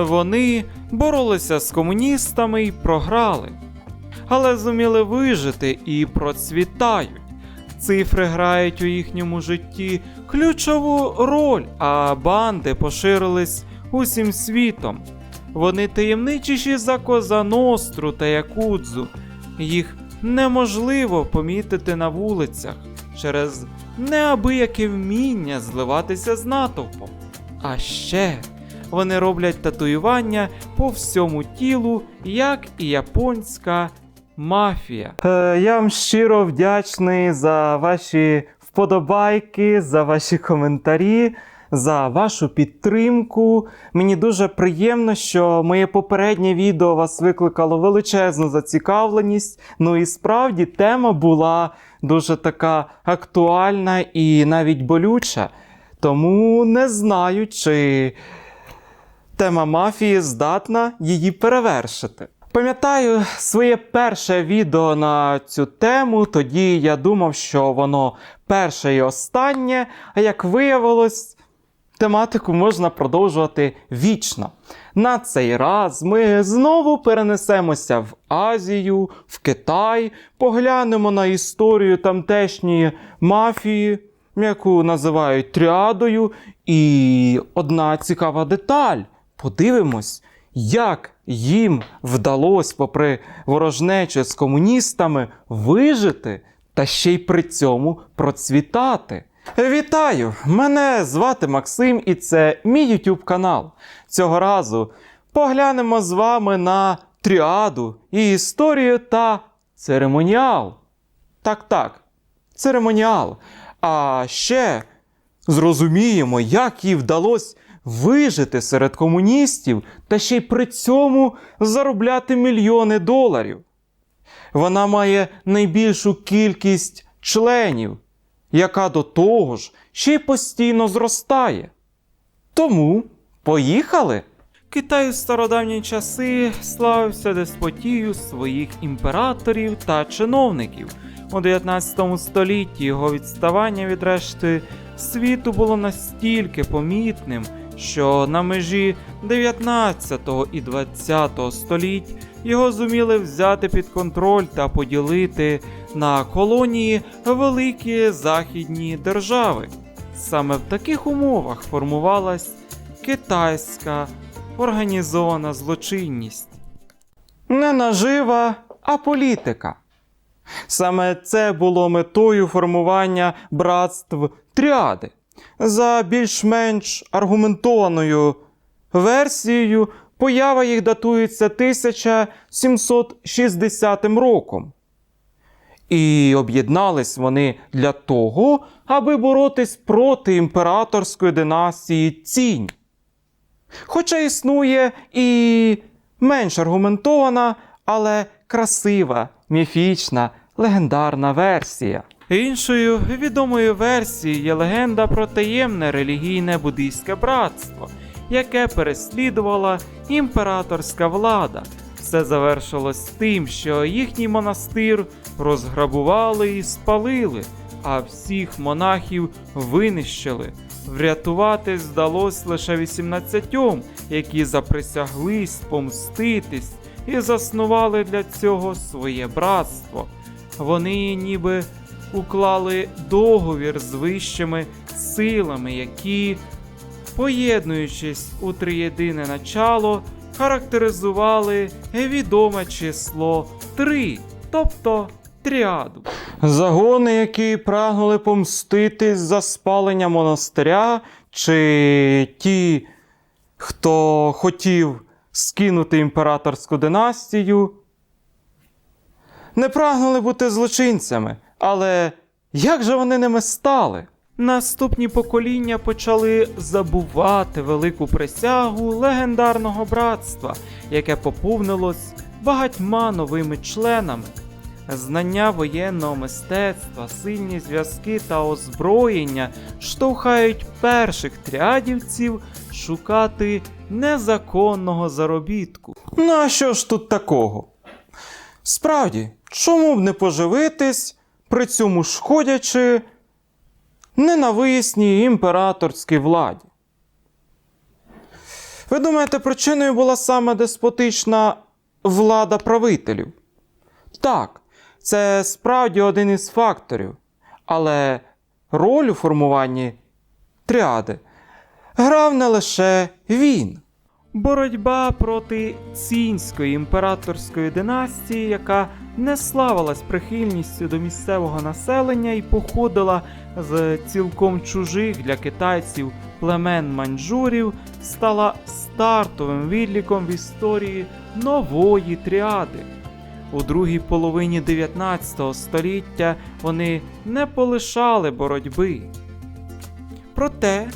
Вони боролися з комуністами і програли, але зуміли вижити і процвітають. Цифри грають у їхньому житті ключову роль, а банди поширились усім світом. Вони таємничіші за Коза Ностру та Якудзу. Їх неможливо помітити на вулицях через неабияке вміння зливатися з натовпом. А ще вони роблять татуювання по всьому тілу, як і японська мафія. Е, я вам щиро вдячний за ваші вподобайки, за ваші коментарі, за вашу підтримку. Мені дуже приємно, що моє попереднє відео вас викликало величезну зацікавленість. Ну і справді тема була дуже така актуальна і навіть болюча. Тому не знаю, чи тема мафії здатна її перевершити. Пам'ятаю своє перше відео на цю тему, тоді я думав, що воно перше і останнє, а як виявилось, тематику можна продовжувати вічно. На цей раз ми знову перенесемося в Азію, в Китай, поглянемо на історію тамтешньої мафії, яку називають тріадою. І одна цікава деталь. Подивимось, як їм вдалося, попри ворожнечу з комуністами, вижити та ще й при цьому процвітати. Вітаю! Мене звати Максим, і це мій YouTube канал. Цього разу поглянемо з вами на тріаду і історію та церемоніал. Так, так, церемоніал. А ще зрозуміємо, як їй вдалося вижити серед комуністів та ще й при цьому заробляти мільйони доларів. Вона має найбільшу кількість членів, яка до того ж ще й постійно зростає. Тому поїхали! Китай у стародавні часи славився деспотією своїх імператорів та чиновників. У 19 столітті його відставання від решти світу було настільки помітним, що на межі 19 і 20 століть його зуміли взяти під контроль та поділити на колонії великі західні держави. Саме в таких умовах формувалась китайська організована злочинність. Не нажива, а політика. Саме це було метою формування братств тріади. За більш-менш аргументованою версією, поява їх датується 1760 роком. І об'єднались вони для того, аби боротись проти імператорської династії Цінь. Хоча існує і менш аргументована, але красива, міфічна, легендарна версія. Іншою відомою версією є легенда про таємне релігійне буддийське братство, яке переслідувала імператорська влада. Все завершилось тим, що їхній монастир розграбували і спалили, а всіх монахів винищили. Врятувати здалось лише 18, які заприсяглись помститись і заснували для цього своє братство. Вони ніби уклали договір з вищими силами, які, поєднуючись у триєдине начало, характеризували відоме число 3, тобто тріаду. Загони, які прагнули помститись за спалення монастиря, чи ті, хто хотів скинути імператорську династію, не прагнули бути злочинцями, але як же вони ними стали? Наступні покоління почали забувати велику присягу легендарного братства, яке поповнилось багатьма новими членами. Знання воєнного мистецтва, сильні зв'язки та озброєння штовхають перших тріадівців шукати незаконного заробітку. Ну а що ж тут такого? Справді, чому б не поживитись, при цьому шкодячи ненависній імператорській владі? Ви думаєте, причиною була саме деспотична влада правителів? Так, це справді один із факторів. Але роль у формуванні тріади грав не лише він. Боротьба проти цінської імператорської династії, яка не славилась прихильністю до місцевого населення і походила з цілком чужих для китайців племен маньчжурів, стала стартовим відліком в історії нової тріади. У другій половині 19 століття вони не полишали боротьби. Проте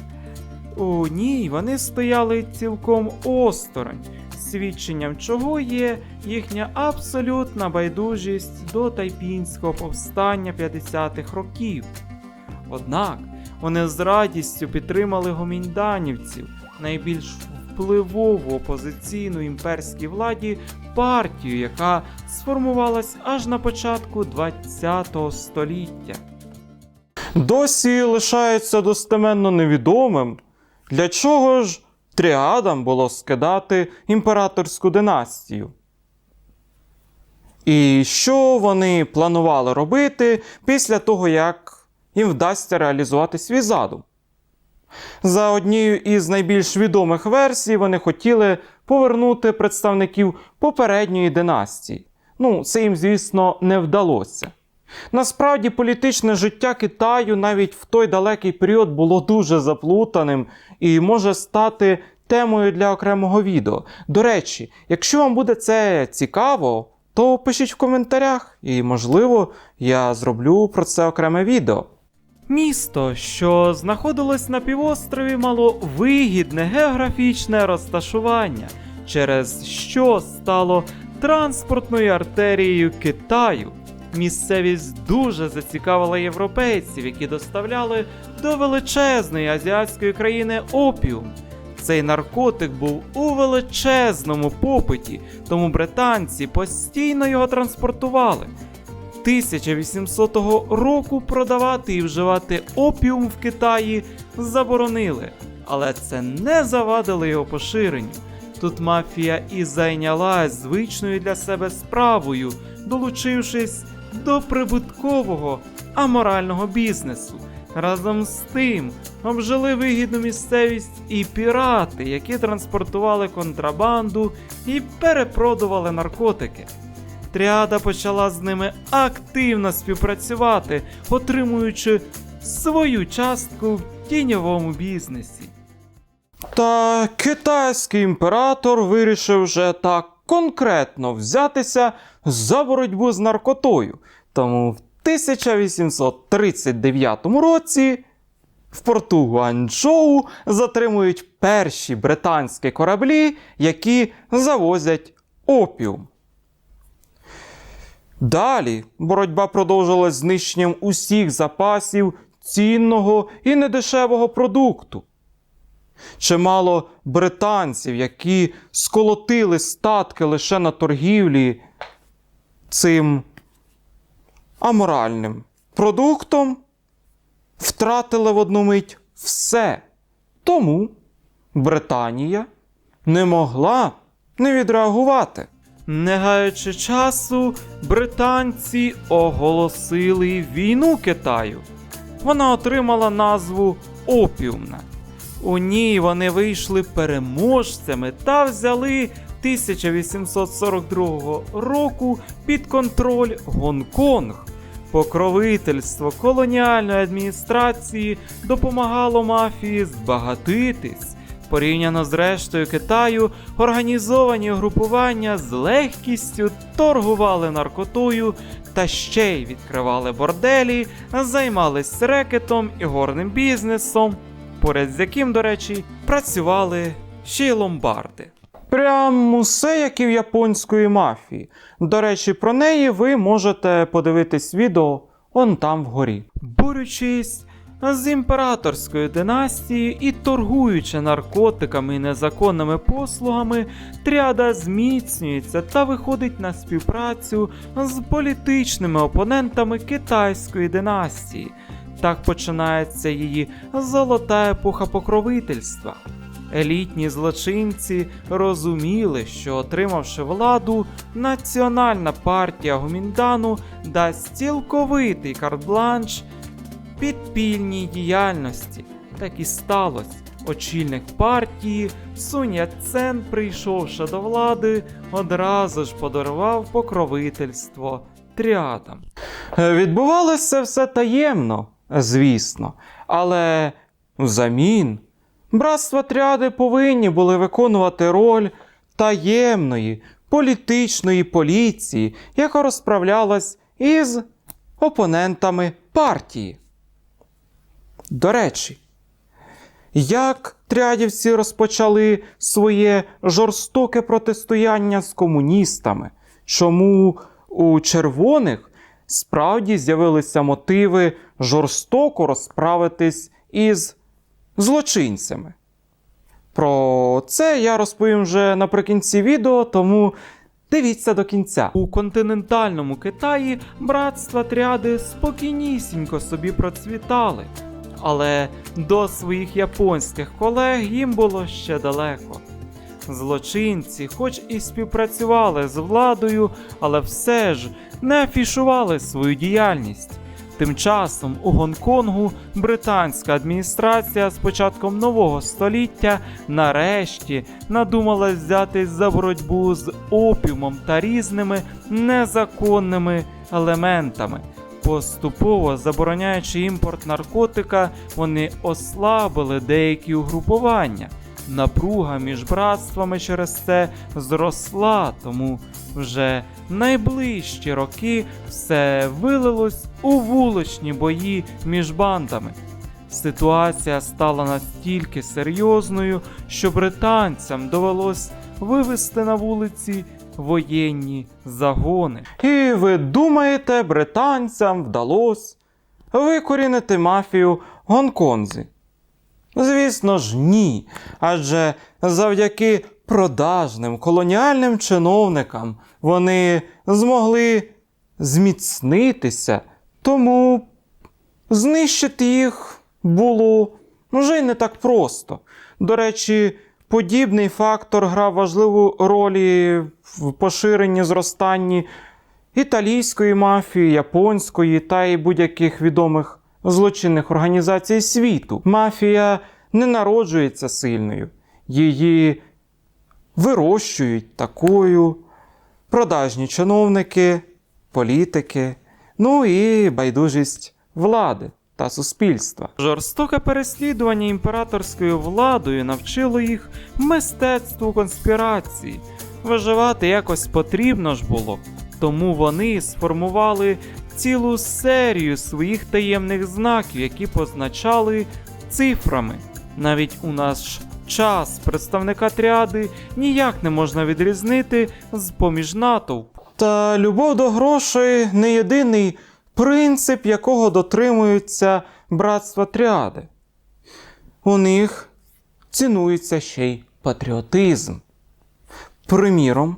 у ній вони стояли цілком осторонь, свідченням чого є їхня абсолютна байдужість до тайпінського повстання 50-х років. Однак вони з радістю підтримали гомінданівців, найбільш впливову опозиційну імперській владі партію, яка сформувалась аж на початку ХХ століття. Досі лишається достеменно невідомим, для чого ж тріадам було скидати імператорську династію. І що вони планували робити після того, як їм вдасться реалізувати свій задум. За однією із найбільш відомих версій, вони хотіли повернути представників попередньої династії. Ну, це їм, звісно, не вдалося. Насправді, політичне життя Китаю навіть в той далекий період було дуже заплутаним і може стати темою для окремого відео. До речі, якщо вам буде це цікаво, то пишіть в коментарях, і, можливо, я зроблю про це окреме відео. Місто, що знаходилось на півострові, мало вигідне географічне розташування, через що стало транспортною артерією Китаю. Місцевість дуже зацікавила європейців, які доставляли до величезної азіатської країни опіум. Цей наркотик був у величезному попиті, тому британці постійно його транспортували. 1800 року продавати і вживати опіум в Китаї заборонили, але це не завадило його поширенню. Тут мафія і зайнялась звичною для себе справою, долучившись до прибуткового аморального бізнесу. Разом з тим обжили вигідну місцевість і пірати, які транспортували контрабанду і перепродували наркотики. Тріада почала з ними активно співпрацювати, отримуючи свою частку в тіньовому бізнесі. Та китайський імператор вирішив вже так конкретно взятися за боротьбу з наркотою. Тому в 1839 році в порту Гуанчжоу затримують перші британські кораблі, які завозять опіум. Далі боротьба продовжилась знищенням усіх запасів цінного і недешевого продукту. Чимало британців, які сколотили статки лише на торгівлі цим аморальним продуктом, втратили в одну мить все. Тому Британія не могла не відреагувати. Не гаючи часу, британці оголосили війну Китаю. Вона отримала назву Опіумна. У ній вони вийшли переможцями та взяли 1842 року під контроль Гонконг. Покровительство колоніальної адміністрації допомагало мафії збагатитись. Порівняно з рештою Китаю, організовані групування з легкістю торгували наркотою та ще й відкривали борделі, займались рекетом і горним бізнесом, поряд з яким, до речі, працювали ще й ломбарди. Прям усе як і в японської мафії. До речі, про неї ви можете подивитись відео он там вгорі. Борючись з імператорською династією і торгуючи наркотиками і незаконними послугами, тріада зміцнюється та виходить на співпрацю з політичними опонентами китайської династії. Так починається її золота епоха покровительства. Елітні злочинці розуміли, що отримавши владу, Національна партія Гуміндану дасть цілковитий карт-бланш підпільній діяльності. Так і сталося. Очільник партії Сунь Яцен, прийшовши до влади, одразу ж подарував покровительство тріадам. Відбувалося все таємно, звісно, але взамін братства тріади повинні були виконувати роль таємної політичної поліції, яка розправлялась із опонентами партії. До речі, як трядівці розпочали своє жорстоке протистояння з комуністами? Чому у червоних справді з'явилися мотиви жорстоко розправитись із злочинцями? Про це я розповім вже наприкінці відео, тому дивіться до кінця. У континентальному Китаї братства тряди спокійнісінько собі процвітали, але до своїх японських колег їм було ще далеко. Злочинці, хоч і співпрацювали з владою, але все ж не афішували свою діяльність. Тим часом у Гонконгу британська адміністрація з початком нового століття нарешті надумала взятись за боротьбу з опіумом та різними незаконними елементами. Поступово забороняючи імпорт наркотика, вони ослабили деякі угрупування. Напруга між братствами через це зросла, тому вже найближчі роки все вилилось у вуличні бої між бандами. Ситуація стала настільки серйозною, що британцям довелось вивести на вулиці воєнні загони. І ви думаєте, британцям вдалося викорінити мафію в Гонконзі? Звісно ж, ні. Адже завдяки продажним колоніальним чиновникам вони змогли зміцнитися, тому знищити їх було вже й не так просто. До речі, подібний фактор грав важливу роль в поширенні зростанні італійської мафії, японської та й будь-яких відомих злочинних організацій світу. Мафія не народжується сильною, її вирощують такою продажні чиновники, політики, ну і байдужість влади та суспільства. Жорстоке переслідування імператорською владою навчило їх мистецтву конспірації. Виживати якось потрібно ж було, тому вони сформували цілу серію своїх таємних знаків, які позначали цифрами. Навіть у наш час представника тріади ніяк не можна відрізнити з поміж натовп. Та любов до грошей не єдиний принцип, якого дотримуються братства тріади. У них цінується ще й патріотизм. Приміром,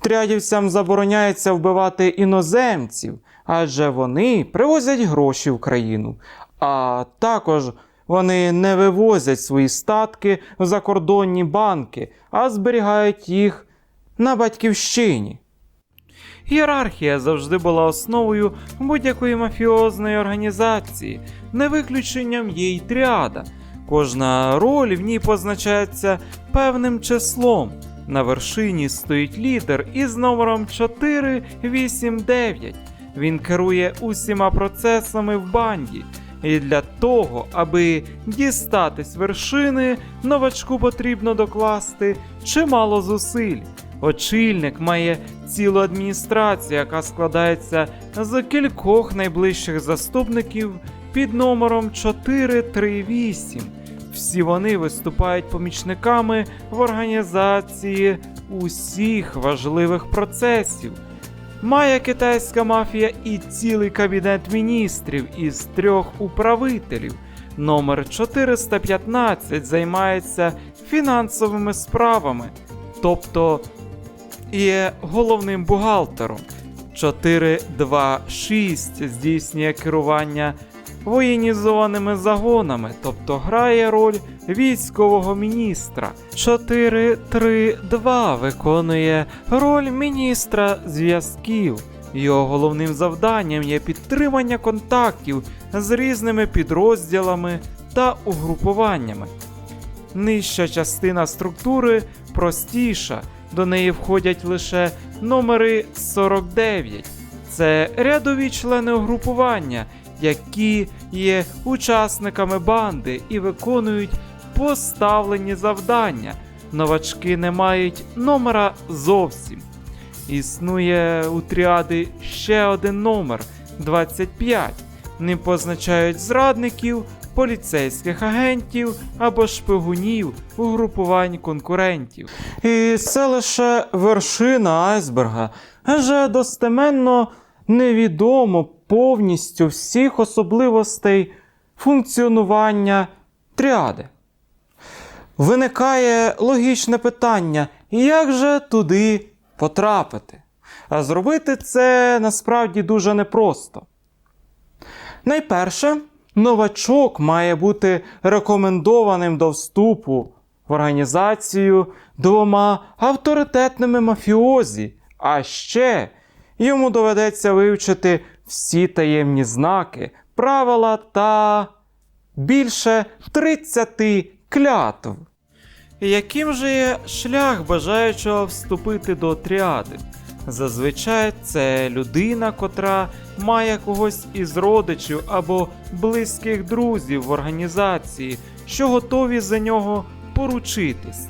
трядівцям забороняється вбивати іноземців, адже вони привозять гроші в країну, а також вони не вивозять свої статки в закордонні банки, а зберігають їх на батьківщині. Ієрархія завжди була основою будь-якої мафіозної організації, не виключенням є й тріада. Кожна роль в ній позначається певним числом. На вершині стоїть лідер із номером 489. Він керує усіма процесами в банді. І для того, аби дістатись вершини, новачку потрібно докласти чимало зусиль. Очільник має цілу адміністрацію, яка складається з кількох найближчих заступників під номером 438. Всі вони виступають помічниками в організації усіх важливих процесів. Має китайська мафія і цілий кабінет міністрів із трьох управителів. Номер 415 займається фінансовими справами, тобто є головним бухгалтером. 426 здійснює керування воєнізованими загонами, тобто грає роль військового міністра. 4-3-2 виконує роль міністра зв'язків. Його головним завданням є підтримання контактів з різними підрозділами та угрупуваннями. Нижча частина структури простіша, до неї входять лише номери 49. Це рядові члени угрупування, які є учасниками банди і виконують поставлені завдання. Новачки не мають номера зовсім. Існує у тріади ще один номер 25. Ним позначають зрадників, поліцейських агентів або шпигунів угрупувань конкурентів. І це лише вершина айсберга, адже достеменно невідомо повністю всіх особливостей функціонування тріади. Виникає логічне питання, як же туди потрапити? А зробити це насправді дуже непросто. Найперше, новачок має бути рекомендованим до вступу в організацію двома авторитетними мафіозі, а ще йому доведеться вивчити всі таємні знаки, правила та більше 30 клятв. Яким же є шлях бажаючого вступити до тріади? Зазвичай це людина, котра має когось із родичів або близьких друзів в організації, що готові за нього поручитись.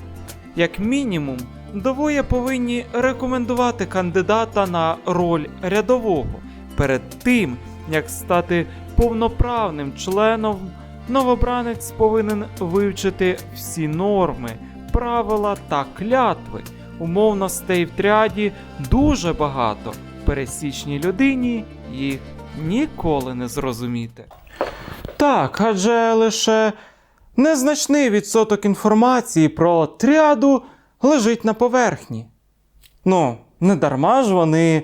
Як мінімум, двоє повинні рекомендувати кандидата на роль рядового перед тим, як стати повноправним членом. Новобранець повинен вивчити всі норми, правила та клятви. Умовностей в тряді дуже багато. Пересічній людині їх ніколи не зрозуміти. Так, адже лише незначний відсоток інформації про тряду лежить на поверхні. Ну, не дарма ж вони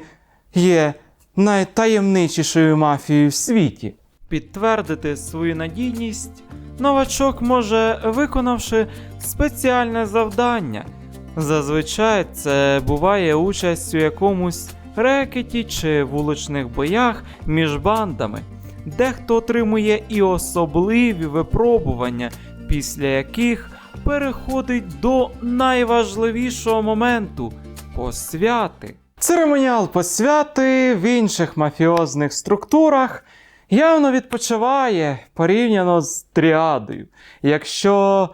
є найтаємничішою мафією в світі. Підтвердити свою надійність новачок може, виконавши спеціальне завдання. Зазвичай це буває участь у якомусь рекеті чи вуличних боях між бандами. Дехто отримує і особливі випробування, після яких переходить до найважливішого моменту посвяти. Церемоніал посвяти в інших мафіозних структурах явно відпочиває порівняно з тріадою. Якщо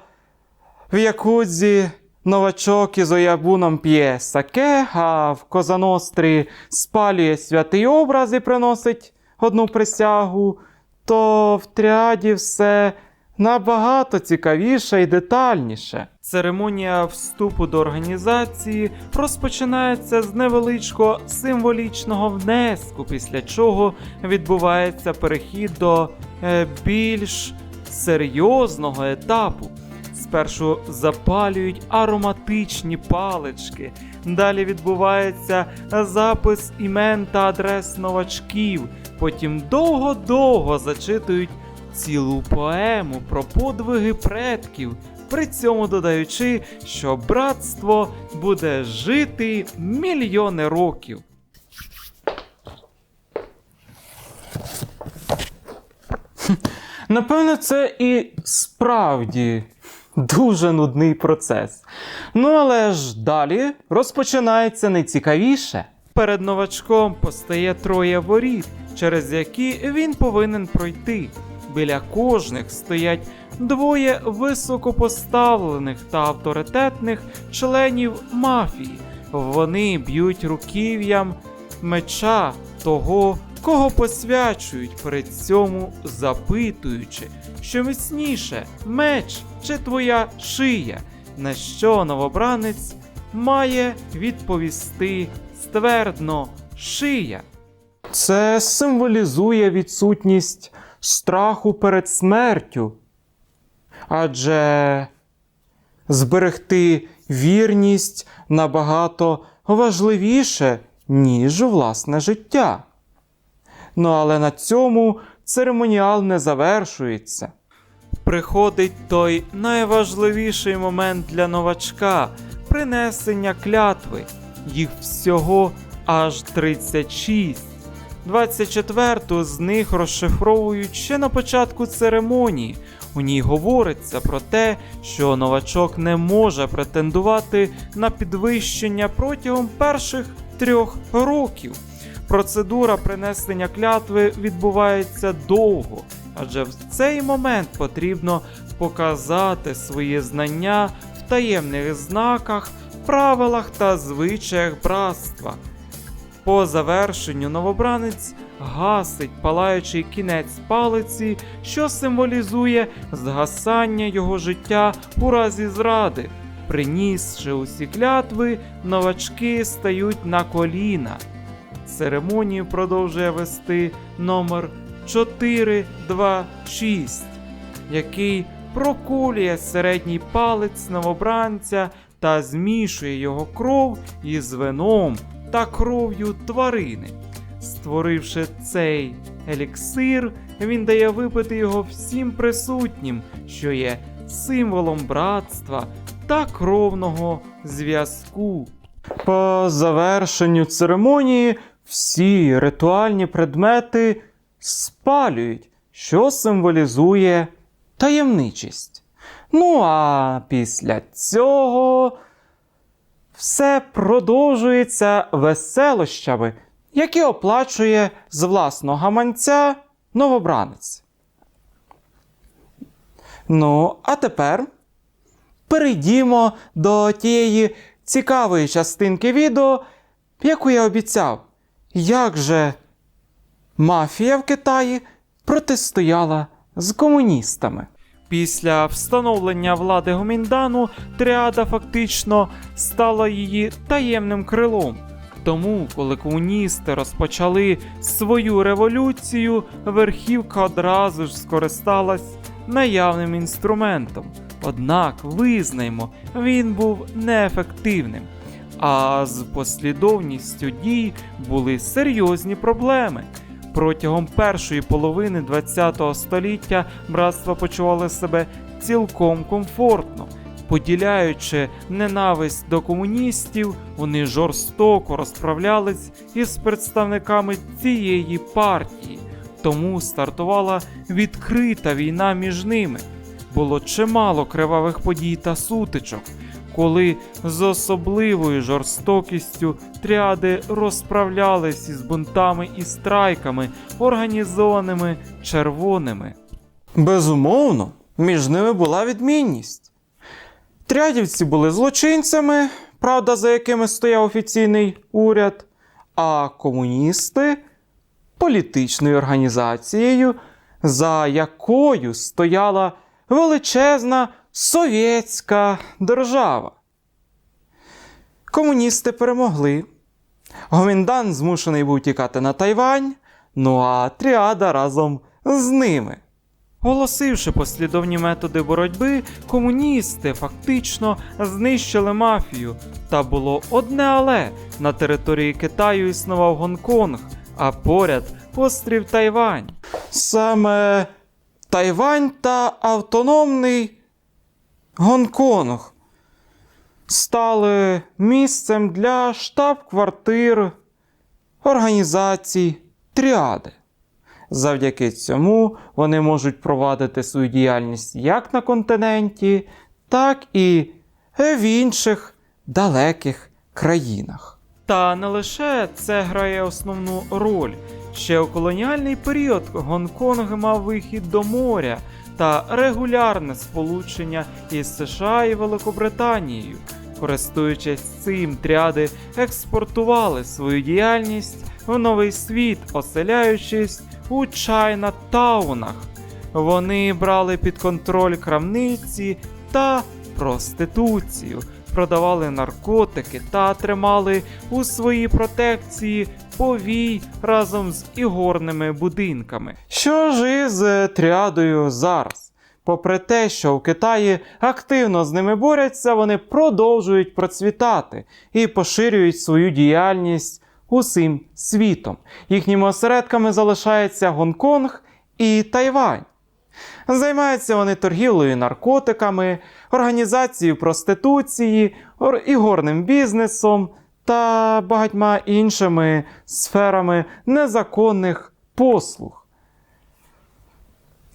в Якудзі новачок із оябуном п'є саке, а в Козанострі спалює святий образ і приносить одну присягу, то в тріаді все набагато цікавіше і детальніше. Церемонія вступу до організації розпочинається з невеличкого символічного внеску, після чого відбувається перехід до е, більш серйозного етапу. Спершу запалюють ароматичні палички, далі відбувається запис імен та адрес новачків, потім довго-довго зачитують цілу поему про подвиги предків, при цьому додаючи, що братство буде жити мільйони років. Напевно, це і справді дуже нудний процес. Ну але ж далі розпочинається найцікавіше. Перед новачком постає троє воріт, через які він повинен пройти. Біля кожних стоять двоє високопоставлених та авторитетних членів мафії. Вони б'ють руків'ям меча того, кого посвячують, при цьому запитуючи, що міцніше меч чи твоя шия, на що новобранець має відповісти ствердно шия. Це символізує відсутність страху перед смертю. Адже зберегти вірність набагато важливіше, ніж власне життя. Ну але на цьому церемоніал не завершується. Приходить той найважливіший момент для новачка принесення клятви. Їх всього аж 36. 24 з них розшифровують ще на початку церемонії. У ній говориться про те, що новачок не може претендувати на підвищення протягом перших трьох років. Процедура принесення клятви відбувається довго, адже в цей момент потрібно показати свої знання в таємних знаках, правилах та звичаях братства. По завершенню новобранець гасить палаючий кінець палиці, що символізує згасання його життя у разі зради. Принісши усі клятви, новачки стають на коліна. Церемонію продовжує вести номер 426, який прокулює середній палець новобранця та змішує його кров із вином та кров'ю тварини. Створивши цей еліксир, він дає випити його всім присутнім, що є символом братства та кровного зв'язку. По завершенню церемонії всі ритуальні предмети спалюють, що символізує таємничість. Ну а після цього все продовжується веселощами, які оплачує з власного гаманця новобранець. Ну, а тепер перейдімо до тієї цікавої частинки відео, яку я обіцяв, як же мафія в Китаї протистояла з комуністами. Після встановлення влади Гоміндану тріада фактично стала її таємним крилом. Тому, коли комуністи розпочали свою революцію, верхівка одразу ж скористалась наявним інструментом. Однак, визнаймо, він був неефективним. А з послідовністю дій були серйозні проблеми. Протягом першої половини ХХ століття братства почували себе цілком комфортно. Поділяючи ненависть до комуністів, вони жорстоко розправлялись із представниками цієї партії, тому стартувала відкрита війна між ними. Було чимало кривавих подій та сутичок, коли з особливою жорстокістю тріади розправлялись із бунтами і страйками, організованими червоними. Безумовно, між ними була відмінність. Трядівці були злочинцями, правда, за якими стояв офіційний уряд, а комуністи політичною організацією, за якою стояла величезна совєтська держава. Комуністи перемогли. Гоміндан змушений був тікати на Тайвань, ну а тріада разом з ними. Оголосивши послідовні методи боротьби, комуністи фактично знищили мафію. Та було одне але на території Китаю існував Гонконг, а поряд острів Тайвань. Саме Тайвань та автономний Гонконг стали місцем для штаб-квартир організацій Тріади. Завдяки цьому вони можуть провадити свою діяльність як на континенті, так і в інших далеких країнах. Та не лише це грає основну роль. Ще у колоніальний період Гонконг мав вихід до моря та регулярне сполучення із США і Великобританією. Користуючись цим, тряди експортували свою діяльність в новий світ, оселяючись у Чайна-таунах. Вони брали під контроль крамниці та проституцію, продавали наркотики та тримали у своїй протекції повій разом з ігорними будинками. Що ж із е, тріадою зараз? Попри те, що в Китаї активно з ними борються, вони продовжують процвітати і поширюють свою діяльність усім світом. Їхніми осередками залишаються Гонконг і Тайвань. Займаються вони торгівлею наркотиками, організацією проституції, ор- ігорним бізнесом та багатьма іншими сферами незаконних послуг.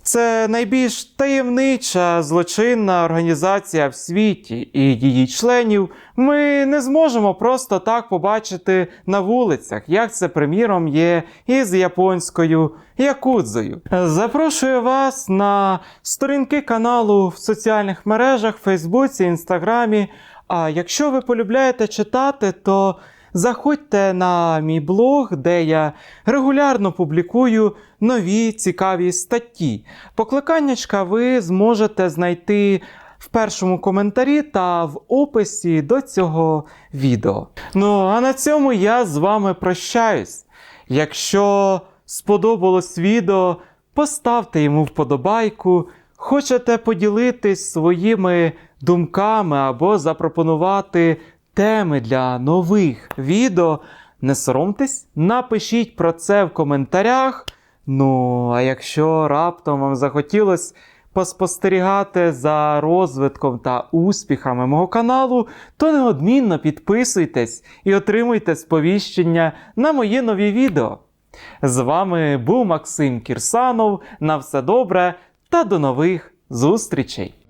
Це найбільш таємнича злочинна організація в світі, і її членів ми не зможемо просто так побачити на вулицях, як це, приміром, є із японською якудзою. Запрошую вас на сторінки каналу в соціальних мережах, Фейсбуці, Інстаграмі. А якщо ви полюбляєте читати, то заходьте на мій блог, де я регулярно публікую нові цікаві статті. Покликаннячка ви зможете знайти в першому коментарі та в описі до цього відео. Ну а на цьому я з вами прощаюсь. Якщо сподобалось відео, поставте йому вподобайку. Хочете поділитись своїми думками або запропонувати теми для нових відео, не соромтесь, напишіть про це в коментарях. Ну, а якщо раптом вам захотілось поспостерігати за розвитком та успіхами мого каналу, то неодмінно підписуйтесь і отримуйте сповіщення на мої нові відео. З вами був Максим Кірсанов. На все добре та до нових зустрічей!